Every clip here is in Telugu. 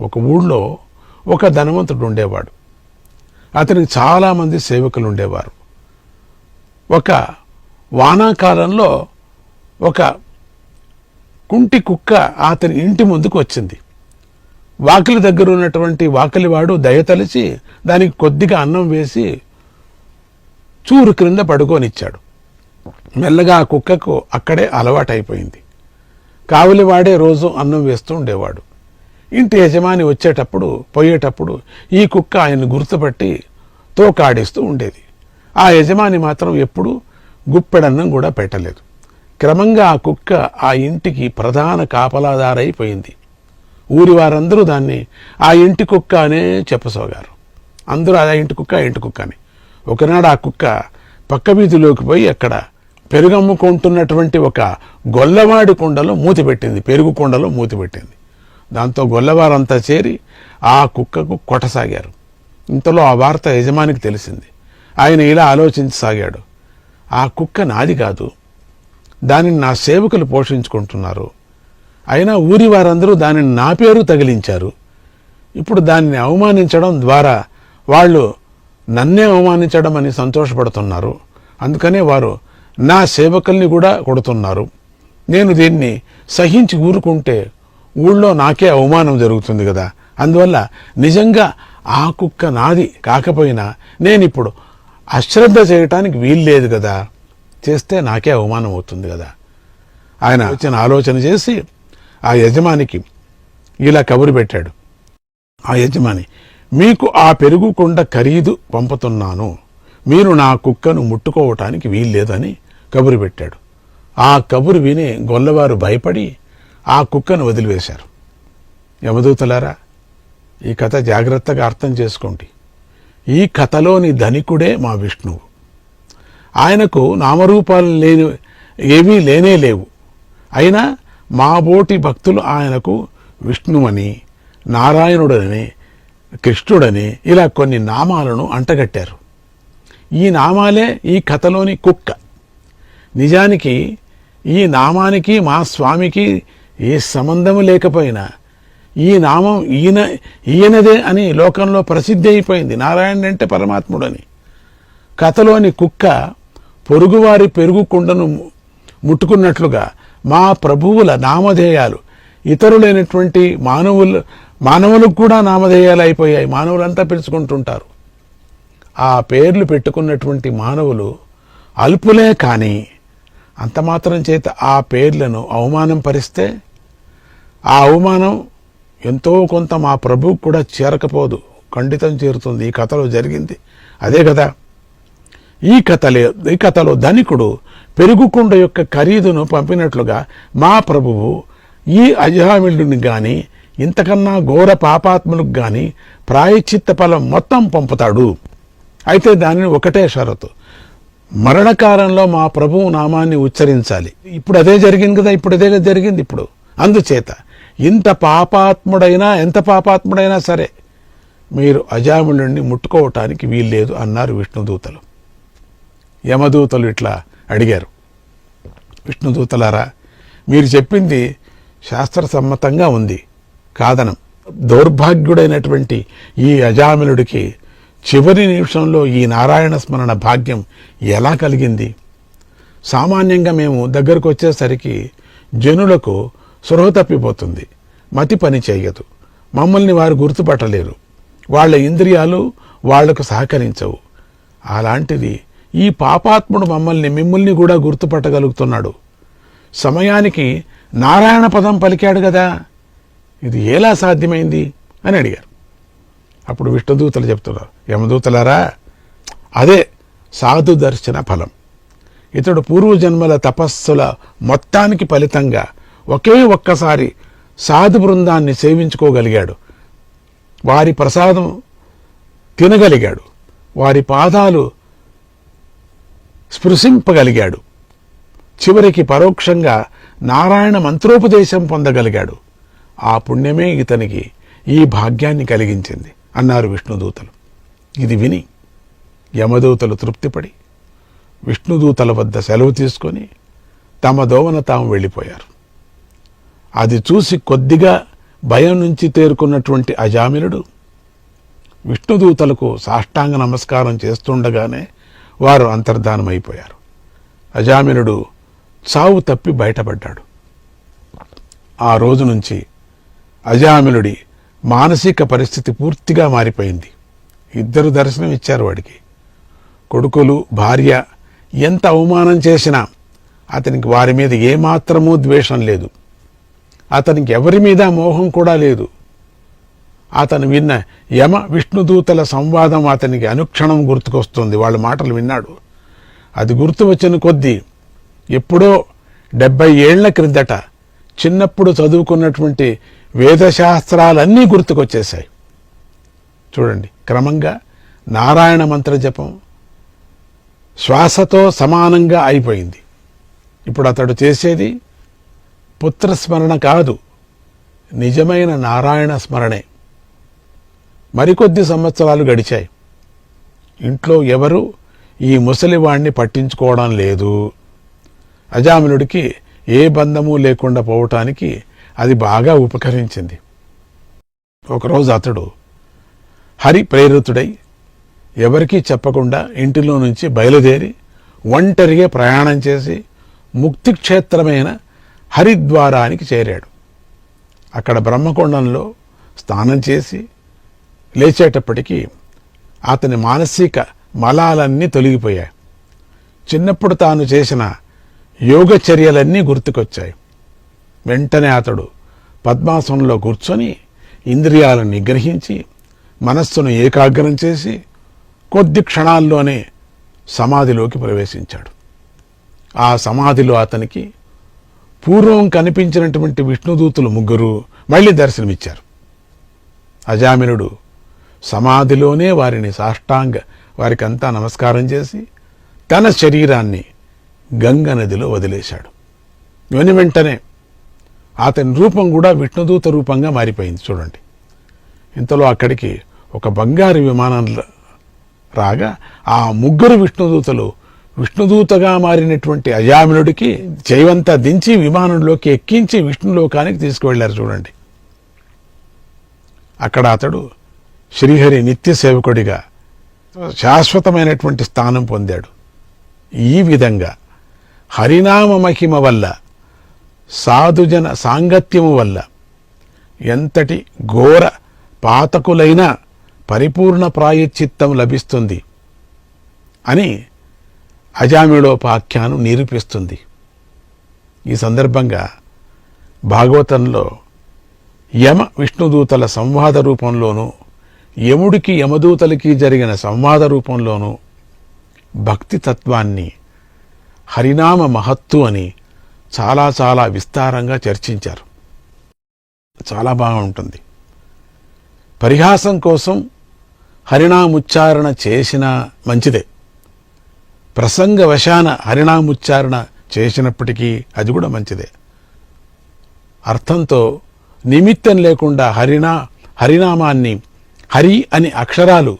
ఒక ఊళ్ళో ఒక ధనవంతుడు ఉండేవాడు. అతనికి చాలామంది సేవకులు ఉండేవారు. ఒక వానాకాలంలో ఒక కుంటి కుక్క అతని ఇంటి ముందుకు వచ్చింది. వాకిలి దగ్గర ఉన్నటువంటి వాకిలివాడు దయతలిచి దానికి కొద్దిగా అన్నం వేసి చూరు క్రింద పడుకోనిచ్చాడు. మెల్లగా ఆ కుక్కకు అక్కడే అలవాటైపోయింది. కావలివాడే రోజు అన్నం వేస్తూ ఉండేవాడు. ఇంటి యజమాని వచ్చేటప్పుడు పోయేటప్పుడు ఈ కుక్క ఆయన్ని గుర్తుపట్టి తోకాడిస్తూ ఉండేది. ఆ యజమాని మాత్రం ఎప్పుడూ గుప్పెడన్నం కూడా పెట్టలేదు. క్రమంగా ఆ కుక్క ఆ ఇంటికి ప్రధాన కాపలాదారైపోయింది. ఊరి వారందరూ దాన్ని ఆ ఇంటి కుక్క అనే చెప్పసోగారు. అందరూ ఆ ఇంటి కుక్క ఆ ఇంటి కుక్క అని ఒకనాడు ఆ కుక్క పక్క వీధిలోకి పోయి అక్కడ పెరుగమ్ముకుంటున్నటువంటి ఒక గొల్లవాడి కుండలో మూతి పెట్టింది పెరుగు కుండలో మూతి పెట్టింది. దాంతో గొల్లవారంతా చేరి ఆ కుక్కకు కొట్టసాగారు. ఇంతలో ఆ వార్త యజమానికి తెలిసింది. ఆయన ఇలా ఆలోచించసాగాడు. ఆ కుక్క నాది కాదు. దానిని నా సేవకులు పోషించుకుంటున్నారు. అయినా ఊరి వారందరూ దానిని నా పేరు తగిలించారు. ఇప్పుడు దానిని అవమానించడం ద్వారా వాళ్ళు నన్నే అవమానించడం అని సంతోషపడుతున్నారు. అందుకనే వారు నా సేవకుల్ని కూడా కొడుతున్నారు. నేను దీన్ని సహించి ఊరుకుంటే ఊళ్ళో నాకే అవమానం జరుగుతుంది కదా. అందువల్ల నిజంగా ఆ కుక్క నాది కాకపోయినా నేనిప్పుడు అశ్రద్ధ చేయటానికి వీల్లేదు కదా. చేస్తే నాకే అవమానం అవుతుంది కదా. ఆయన వచ్చిన ఆలోచన చేసి ఆ యజమానికి ఇలా కబురు పెట్టాడు. ఆ యజమాని మీకు ఆ పెరుగుకుండ ఖరీదు పంపుతున్నాను. మీరు నా కుక్కను ముట్టుకోవటానికి వీల్లేదని కబురు పెట్టాడు. ఆ కబురు విని గొల్లవారు భయపడి ఆ కుక్కను వదిలివేశారు. యమదూతలారా ఈ కథ జాగ్రత్తగా అర్థం చేసుకోండి. ఈ కథలోని ధనికుడే మా విష్ణువు. ఆయనకు నామరూపాలు లేని ఏమీ లేనే లేవు. అయినా మా బోటి భక్తులు ఆయనకు విష్ణువని నారాయణుడని కృష్ణుడని ఇలా కొన్ని నామాలను అంటగట్టారు. ఈ నామాలే ఈ కథలోని కుక్క. నిజానికి ఈ నామానికి మా స్వామికి ఏ సంబంధము లేకపోయినా ఈ నామం ఈయన ఈయనదే అని లోకంలో ప్రసిద్ధి అయిపోయింది. నారాయణ అంటే పరమాత్ముడని. కథలోని కుక్క పొరుగువారి పెరుగు కుండను ముట్టుకున్నట్లుగా మా ప్రభువుల నామధేయాలు ఇతరులైనటువంటి మానవులు మానవులకు కూడా నామధేయాలు అయిపోయాయి. మానవులంతా పిలుచుకుంటుంటారు. ఆ పేర్లు పెట్టుకున్నటువంటి మానవులు అల్పులే కానీ అంత మాత్రం చేత ఆ పేర్లను అవమానం పరిస్తే ఆ అవమానం ఎంతో కొంత మా ప్రభువుకు కూడా చేరకపోదు. ఖండితం చేరుతుంది. ఈ కథలో జరిగింది. అదే కదా. ఈ కథలే ఈ కథలో ధనికుడు పెరుగుకుండ యొక్క ఖరీదును పంపినట్లుగా మా ప్రభువు ఈ అజామిళుని కానీ ఇంతకన్నా ఘోర పాపాత్ములకు కానీ ప్రాయచిత్త ఫలం మొత్తం పంపుతాడు. అయితే దానిని ఒకటే షరతు. మరణకాలంలో మా ప్రభువు నామాన్ని ఉచ్చరించాలి. ఇప్పుడు అదే జరిగింది కదా. ఇప్పుడు అదే జరిగింది ఇప్పుడు. అందుచేత ఇంత పాపాత్ముడైనా ఎంత పాపాత్ముడైనా సరే మీరు అజాములుడిని ముట్టుకోవటానికి వీల్లేదు అన్నారు విష్ణుదూతలు. యమదూతలు ఇట్లా అడిగారు. విష్ణుదూతలారా మీరు చెప్పింది శాస్త్రసమ్మతంగా ఉంది. కాదనం. దౌర్భాగ్యుడైనటువంటి ఈ అజామిలుడికి చివరి నిమిషంలో ఈ నారాయణ స్మరణ భాగ్యం ఎలా కలిగింది? సామాన్యంగా మేము దగ్గరకు వచ్చేసరికి జనులకు సురహ తప్పిపోతుంది. మతి పని చేయదు. మమ్మల్ని వారు గుర్తుపట్టలేరు. వాళ్ళ ఇంద్రియాలు వాళ్ళకు సహకరించవు. అలాంటిది ఈ పాపాత్ముడు మమ్మల్ని మిమ్మల్ని కూడా గుర్తుపట్టగలుగుతున్నాడు. సమయానికి నారాయణ పదం పలికాడు కదా ఇది ఎలా సాధ్యమైంది? అని అడిగారు. అప్పుడు విష్ణుదూతలు చెప్తున్నారు. యమదూతలారా అదే సాధు దర్శన ఫలం. ఇతడు పూర్వజన్మల తపస్సుల మొత్తానికి ఫలితంగా ఒకే ఒక్కసారి సాధు బృందాన్ని సేవించుకోగలిగాడు. వారి ప్రసాదం తినగలిగాడు. వారి పాదాలు స్పృశింపగలిగాడు. చివరికి పరోక్షంగా నారాయణ మంత్రోపదేశం పొందగలిగాడు. ఆ పుణ్యమే ఇతనికి ఈ భాగ్యాన్ని కలిగించింది అన్నారు విష్ణుదూతలు. ఇది విని యమదూతలు తృప్తిపడి విష్ణుదూతల వద్ద సెలవు తీసుకొని తమ దోవన తాము వెళ్ళిపోయారు. అది చూసి కొద్దిగా భయం నుంచి తేరుకున్నటువంటి అజామిలుడు విష్ణుదూతలకు సాష్టాంగ నమస్కారం చేస్తుండగానే వారు అంతర్ధానమైపోయారు. అజామినుడు చావు తప్పి బయటపడ్డాడు. ఆ రోజు నుంచి అజామిలుడి మానసిక పరిస్థితి పూర్తిగా మారిపోయింది. ఇద్దరు దర్శనం ఇచ్చారు వాడికి. కొడుకులు భార్య ఎంత అవమానం చేసినా అతనికి వారి మీద ఏమాత్రమూ ద్వేషం లేదు. అతనికి ఎవరి మీద మోహం కూడా లేదు. అతను విన్న యమ విష్ణుదూతల సంవాదం అతనికి అనుక్షణం గుర్తుకొస్తుంది. వాళ్ళ మాటలు విన్నాడు. అది గుర్తు వచ్చిన కొద్దీ ఎప్పుడో డెబ్బై ఏళ్ళ క్రిందట చిన్నప్పుడు చదువుకున్నటువంటి వేదశాస్త్రాలన్నీ గుర్తుకొచ్చేశాయి. చూడండి క్రమంగా నారాయణ మంత్ర జపం శ్వాసతో సమానంగా అయిపోయింది. ఇప్పుడు అతడు చేసేది పుత్రస్మరణ కాదు నిజమైన నారాయణ స్మరణే. మరికొద్ది సంవత్సరాలు గడిచాయి. ఇంట్లో ఎవరు ఈ ముసలివాణ్ణి పట్టించుకోవడం లేదు. అజామినుడికి ఏ బంధము లేకుండా పోవటానికి అది బాగా ఉపకరించింది. ఒకరోజు అతడు హరి ప్రేరితుడై ఎవరికీ చెప్పకుండా ఇంటిలో నుంచి బయలుదేరి ఒంటరిగా ప్రయాణం చేసి ముక్తి క్షేత్రమైన హరిద్వారానికి చేరాడు. అక్కడ బ్రహ్మకొండంలో స్నానం చేసి లేచేటప్పటికీ అతని మానసిక మలాలన్నీ తొలగిపోయాయి. చిన్నప్పుడు తాను చేసిన యోగ చర్యలన్నీ గుర్తుకొచ్చాయి. వెంటనే అతడు పద్మాసనంలో కూర్చొని ఇంద్రియాలను నిగ్రహించి మనస్సును ఏకాగ్రం చేసి కొద్ది క్షణాల్లోనే సమాధిలోకి ప్రవేశించాడు. ఆ సమాధిలో అతనికి పూర్వం కనిపించినటువంటి విష్ణుదూతులు ముగ్గురు మళ్ళీ దర్శనమిచ్చారు. అజామినుడు సమాధిలోనే వారిని సాష్టాంగ వారికంతా నమస్కారం చేసి తన శరీరాన్ని గంగ నదిలో వదిలేశాడు. వెను వెంటనే అతని రూపం కూడా విష్ణుదూత రూపంగా మారిపోయింది చూడండి. ఇంతలో అక్కడికి ఒక బంగారు విమానం రాగా ఆ ముగ్గురు విష్ణుదూతలు విష్ణుదూతగా మారినటువంటి అజామినుడికి జైవంతా దించి విమానంలోకి ఎక్కించి విష్ణులోకానికి తీసుకువెళ్ళారు చూడండి. అక్కడ అతడు శ్రీహరి నిత్య సేవకుడిగా శాశ్వతమైనటువంటి స్థానం పొందాడు. ఈ విధంగా హరినామ మహిమ వల్ల సాధుజన సాంగత్యము వల్ల ఎంతటి ఘోర పాతకులైన పరిపూర్ణ ప్రాయచిత్తం లభిస్తుంది అని అజామిళోపాఖ్యానం నిరూపిస్తుంది. ఈ సందర్భంగా భాగవతంలో యమ విష్ణుదూతల సంవాద రూపంలోనూ యముడికి యమదూతలకి జరిగిన సంవాద రూపంలోనూ భక్తి తత్వాన్ని హరినామ మహత్తు అని చాలా చాలా విస్తారంగా చర్చించారు. చాలా బాగుంటుంది. పరిహాసం కోసం హరినాముచ్చారణ చేసిన మంచిదే. ప్రసంగవశాన హరినాముచ్చారణ చేసినప్పటికీ అది కూడా మంచిదే. అర్థంతో నిమిత్తం లేకుండా హరినా హరినామాన్ని హరి అని అక్షరాలు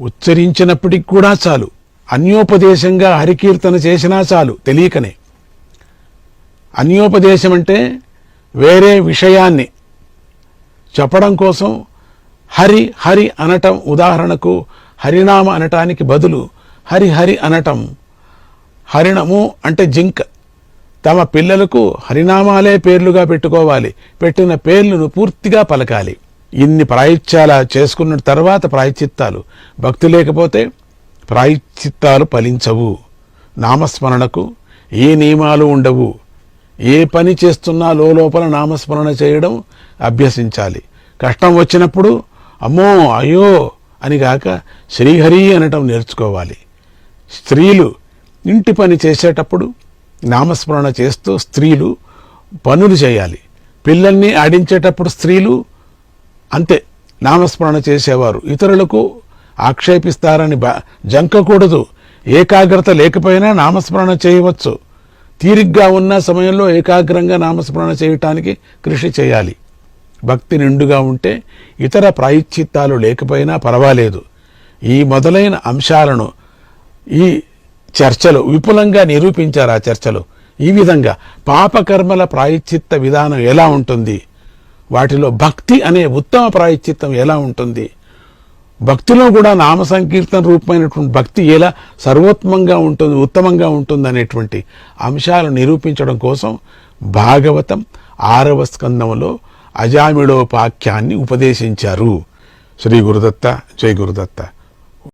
ఉచ్చరించినప్పటికి కూడా చాలు. అన్యోపదేశంగా హరికీర్తన చేసినా చాలు తెలియకనే. అన్యోపదేశం అంటే వేరే విషయాన్ని. చెప్పడం కోసం హరి హరి అనటం ఉదాహరణకు హరినామ అనటానికి బదులు హరి హరి అనటం. హరిణము అంటే జింక్. తమ పిల్లలకు హరినామాలే పేర్లుగా పెట్టుకోవాలి. పెట్టిన పేర్లను పూర్తిగా పలకాలి. ఇన్ని ప్రాయశ్చాల చేసుకున్న తర్వాత ప్రాయశ్చిత్తాలు. భక్తి లేకపోతే ప్రాయశ్చిత్తాలు ఫలించవు. నామస్మరణకు ఏ నియమాలు ఉండవు. ఏ పని చేస్తున్నా లోపల నామస్మరణ చేయడం అభ్యసించాలి. కష్టం వచ్చినప్పుడు అమ్మో అయ్యో అని కాక శ్రీహరి అనటం నేర్చుకోవాలి. స్త్రీలు ఇంటి పని చేసేటప్పుడు నామస్మరణ చేస్తూ స్త్రీలు పనులు చేయాలి. పిల్లల్ని ఆడించేటప్పుడు స్త్రీలు అంతే నామస్మరణ చేసేవారు. ఇతరులకు ఆక్షేపిస్తారని బ జంకకూడదు. ఏకాగ్రత లేకపోయినా నామస్మరణ చేయవచ్చు. తీరిగ్గా ఉన్న సమయంలో ఏకాగ్రంగా నామస్మరణ చేయటానికి కృషి చేయాలి. భక్తి నిండుగా ఉంటే ఇతర ప్రాయశ్చిత్తాలు లేకపోయినా పర్వాలేదు. ఈ మొదలైన అంశాలను ఈ చర్చలు విపులంగా నిరూపించారు ఆ చర్చలు. ఈ విధంగా పాపకర్మల ప్రాయశ్చిత్త విధానం ఎలా ఉంటుంది? వాటిలో భక్తి అనే ఉత్తమ ప్రాయశ్చిత్తం ఎలా ఉంటుంది? భక్తిలో కూడా నామ సంకీర్తన రూపమైనటువంటి భక్తి ఎలా సర్వోత్తమంగా ఉంటుంది ఉత్తమంగా ఉంటుంది అనేటువంటి అంశాలు నిరూపించడం కోసం భాగవతం ఆరవ స్కందంలో అజామిడోపాఖ్యాన్ని ఉపదేశించారు. శ్రీ గురుదత్త జై గురుదత్త.